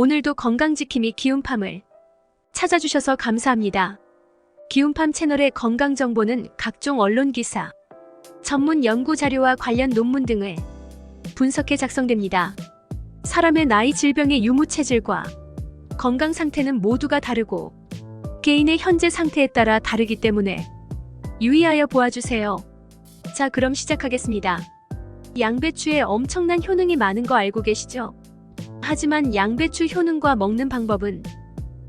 오늘도 건강지킴이 기운팜을 찾아주셔서 감사합니다. 기운팜 채널의 건강 정보는 각종 언론 기사, 전문 연구 자료와 관련 논문 등을 분석해 작성됩니다. 사람의 나이, 질병의 유무 체질과 건강 상태는 모두가 다르고 개인의 현재 상태에 따라 다르기 때문에 유의하여 보아주세요. 자, 그럼 시작하겠습니다. 양배추에 엄청난 효능이 많은 거 알고 계시죠? 하지만 양배추 효능과 먹는 방법은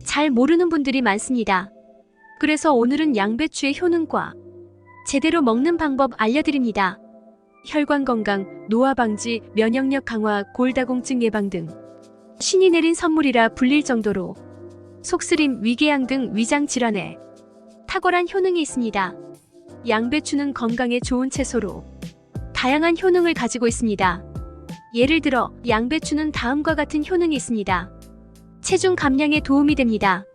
잘 모르는 분들이 많습니다. 그래서 오늘은 양배추의 효능과 제대로 먹는 방법 알려드립니다. 혈관 건강, 노화 방지, 면역력 강화, 골다공증 예방 등 신이 내린 선물이라 불릴 정도로 속쓰림, 위궤양 등 위장 질환에 탁월한 효능이 있습니다. 양배추는 건강에 좋은 채소로 다양한 효능을 가지고 있습니다. 예를 들어 양배추는 다음과 같은 효능이 있습니다. 체중 감량에 도움이 됩니다.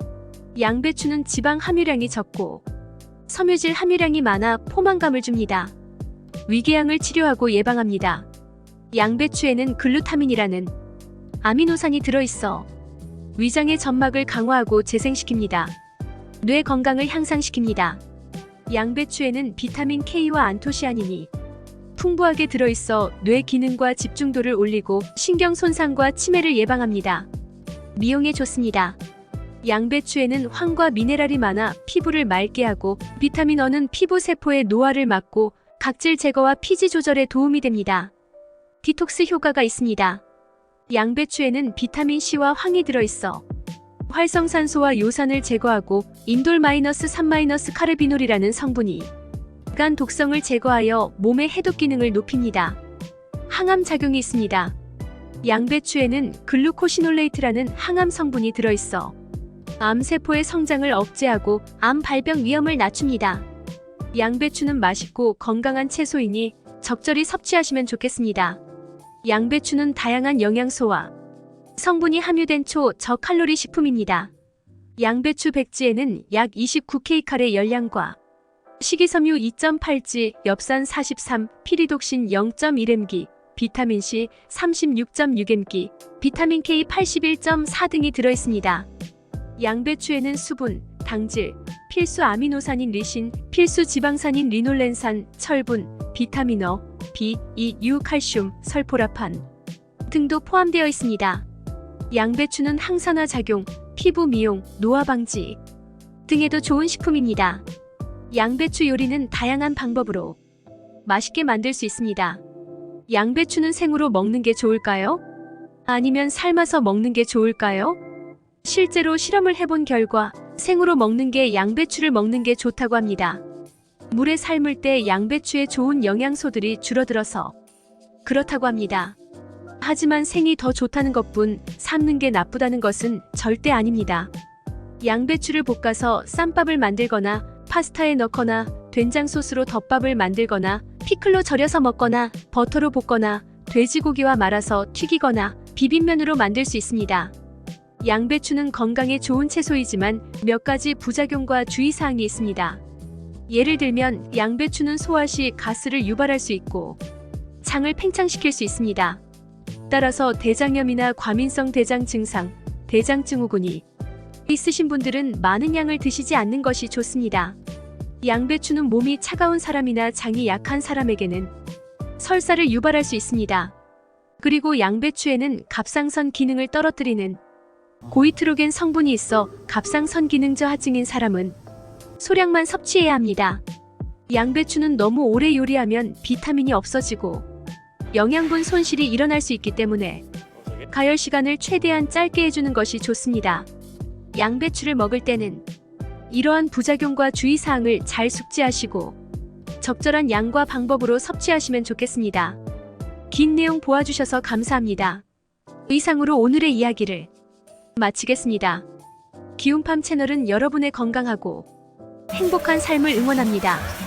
양배추는 지방 함유량이 적고 섬유질 함유량이 많아 포만감을 줍니다. 위궤양을 치료하고 예방합니다. 양배추에는 글루타민이라는 아미노산이 들어있어 위장의 점막을 강화하고 재생시킵니다. 뇌 건강을 향상시킵니다. 양배추에는 비타민 K와 안토시아닌이 풍부하게 들어있어 뇌 기능과 집중도를 올리고 신경 손상과 치매를 예방합니다. 미용에 좋습니다. 양배추에는 황과 미네랄이 많아 피부를 맑게 하고 비타민 어는 피부 세포의 노화를 막고 각질 제거와 피지 조절에 도움이 됩니다. 디톡스 효과가 있습니다. 양배추에는 비타민 C와 황이 들어있어 활성산소와 요산을 제거하고 인돌 마이너스 3 마이너스 카르비놀이라는 성분이 간 독성을 제거하여 몸의 해독 기능을 높입니다. 항암 작용이 있습니다. 양배추에는 글루코시놀레이트라는 항암 성분이 들어있어 암세포의 성장을 억제하고 암 발병 위험을 낮춥니다. 양배추는 맛있고 건강한 채소이니 적절히 섭취하시면 좋겠습니다. 양배추는 다양한 영양소와 성분이 함유된 초 저칼로리 식품입니다. 양배추 백지에는 약 29kcal의 열량과 식이섬유 2.8지, 엽산 43, 피리독신 0.1mg, 비타민C 36.6mg, 비타민 K 81.4 등이 들어있습니다. 양배추에는 수분, 당질, 필수 아미노산인 리신, 필수 지방산인 리놀렌산, 철분, 비타민 어, B, E, U, 칼슘, 설포라판 등도 포함되어 있습니다. 양배추는 항산화 작용, 피부 미용, 노화 방지 등에도 좋은 식품입니다. 양배추 요리는 다양한 방법으로 맛있게 만들 수 있습니다. 양배추는 생으로 먹는 게 좋을까요? 아니면 삶아서 먹는 게 좋을까요? 실제로 실험을 해본 결과 생으로 먹는 게 양배추를 먹는 게 좋다고 합니다. 물에 삶을 때 양배추의 좋은 영양소들이 줄어들어서 그렇다고 합니다. 하지만 생이 더 좋다는 것뿐 삶는 게 나쁘다는 것은 절대 아닙니다. 양배추를 볶아서 쌈밥을 만들거나 파스타에 넣거나 된장 소스로 덮밥을 만들거나 피클로 절여서 먹거나 버터로 볶거나 돼지고기와 말아서 튀기거나 비빔면으로 만들 수 있습니다. 양배추는 건강에 좋은 채소이지만 몇 가지 부작용과 주의사항이 있습니다. 예를 들면 양배추는 소화 시 가스를 유발할 수 있고 장을 팽창시킬 수 있습니다. 따라서 대장염이나 과민성 대장 증상, 대장 증후군이 있으신 분들은 많은 양을 드시지 않는 것이 좋습니다. 양배추는 몸이 차가운 사람이나 장이 약한 사람에게는 설사를 유발할 수 있습니다. 그리고 양배추에는 갑상선 기능을 떨어뜨리는 고이트로겐 성분이 있어 갑상선 기능 저하증인 사람은 소량만 섭취해야 합니다. 양배추는 너무 오래 요리하면 비타민이 없어지고 영양분 손실이 일어날 수 있기 때문에 가열 시간을 최대한 짧게 해주는 것이 좋습니다. 양배추를 먹을 때는 이러한 부작용과 주의사항을 잘 숙지하시고 적절한 양과 방법으로 섭취하시면 좋겠습니다. 긴 내용 보아주셔서 감사합니다. 이상으로 오늘의 이야기를 마치겠습니다. 기운팜 채널은 여러분의 건강하고 행복한 삶을 응원합니다.